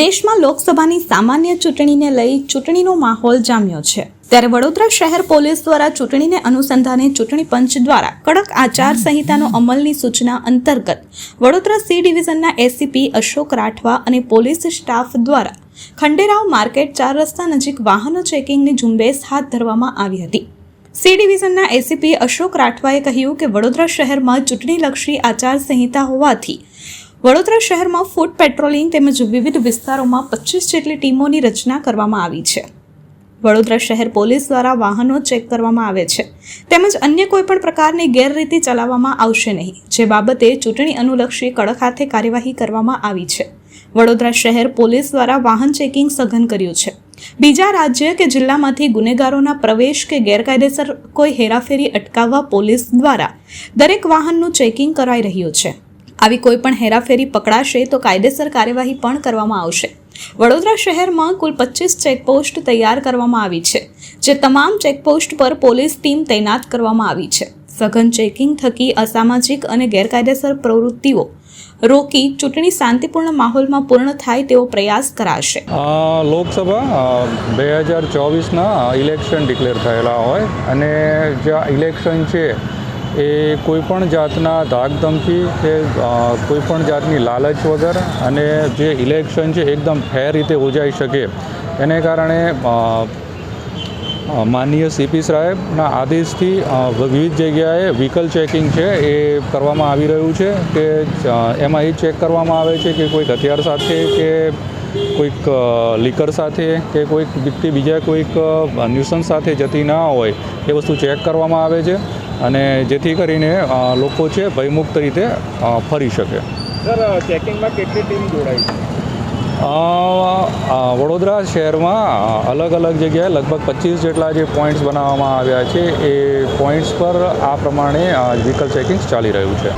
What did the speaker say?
દેશમાં લોકસભાની સામાન્ય ચૂંટણીને લઈ ચૂંટણીનો માહોલ જામ્યો છે. ત્યારે વડોદરા શહેર પોલીસ દ્વારા ચૂંટણીને અનુસંધાને ચૂંટણી પંચ દ્વારા કડક આચાર સંહિતાનો અમલની સૂચના અંતર્ગત વડોદરા સી ડિવિઝનના એસીપી અશોક રાઠવા અને પોલીસ સ્ટાફ દ્વારા ખંડેરાવ માર્કેટ ચાર રસ્તા નજીક વાહનો ચેકિંગની ઝુંબેશ હાથ ધરવામાં આવી હતી. સી ડિવિઝનના એસીપી અશોક રાઠવાએ કહ્યું કે વડોદરા શહેરમાં ચૂંટણીલક્ષી આચારસંહિતા હોવાથી વડોદરા શહેરમાં ફૂડ પેટ્રોલિંગ તેમજ વિવિધ વિસ્તારોમાં પચીસ જેટલી ટીમોની રચના કરવામાં આવી છે. વડોદરા શહેર પોલીસ દ્વારા વાહનો ચેક કરવામાં આવે છે. તેમજ અન્ય કોઈપણ પ્રકારની ગેરરીતિ ચલાવવામાં આવશે નહીં, જે બાબતે ચૂંટણી અનુલક્ષી કડક હાથે કાર્યવાહી કરવામાં આવી છે. વડોદરા શહેર પોલીસ દ્વારા વાહન ચેકિંગ સઘન કર્યું છે. બીજા રાજ્ય કે જિલ્લામાંથી ગુનેગારોના પ્રવેશ કે ગેરકાયદેસર કોઈ હેરાફેરી અટકાવવા પોલીસ દ્વારા દરેક વાહનનું ચેકિંગ કરાઈ રહ્યું છે. આવી કોઈ પણ હેરાફેરી પકડાશે તો કાયદેસર કાર્યવાહી પણ કરવામાં આવશે. વડોદરા શહેરમાં કુલ પચીસ ચેકપોસ્ટ તૈયાર કરવામાં આવી છે, જે તમામ ચેકપોસ્ટ પર પોલીસ ટીમ તૈનાત કરવામાં આવી છે. સઘન ચેકિંગ થકી અસામાજિક અને ગેરકાયદેસર પ્રવૃત્તિઓ રોકી ચૂંટણી શાંતિપૂર્ણ માહોલમાં પૂર્ણ થાય તેવો પ્રયાસ કરાશે. લોકસભા બે હજાર ચોવીસના ઇલેક્શન ડિક્લેર થયેલા હોય અને જે ઇલેક્શન છે એ કોઈપણ જાતના ધાકધમકી કે કોઈપણ જાતની લાલચ વગર અને જે ઇલેક્શન છે એકદમ ફેર રીતે યોજાઈ શકે. એને કારણે માનનીય સીપી સાહેબના આદેશથી વિવિધ જગ્યાએ વ્હીકલ ચેકિંગ છે એ કરવામાં આવી રહ્યું છે કે એમાં એ ચેક કરવામાં આવે છે કે કોઈક હથિયાર સાથે કે કોઈક લીકર સાથે કે કોઈક વ્યક્તિ બીજા કોઈક ન્યુસન્સ સાથે જતી ના હોય એ વસ્તુ ચેક કરવામાં આવે છે. અને જેથી કરીને લોકો છે ભયમુક્ત રીતે ફરી શકે. સર ચેકિંગમાં કેટલી ટીમ જોડાઈ છે? વડોદરા શહેરમાં અલગ અલગ જગ્યાએ લગભગ પચીસ જેટલા જે પોઈન્ટ્સ બનાવવામાં આવ્યા છે એ પોઈન્ટ્સ પર આ પ્રમાણે વ્હીકલ ચેકિંગ ચાલી રહ્યું છે.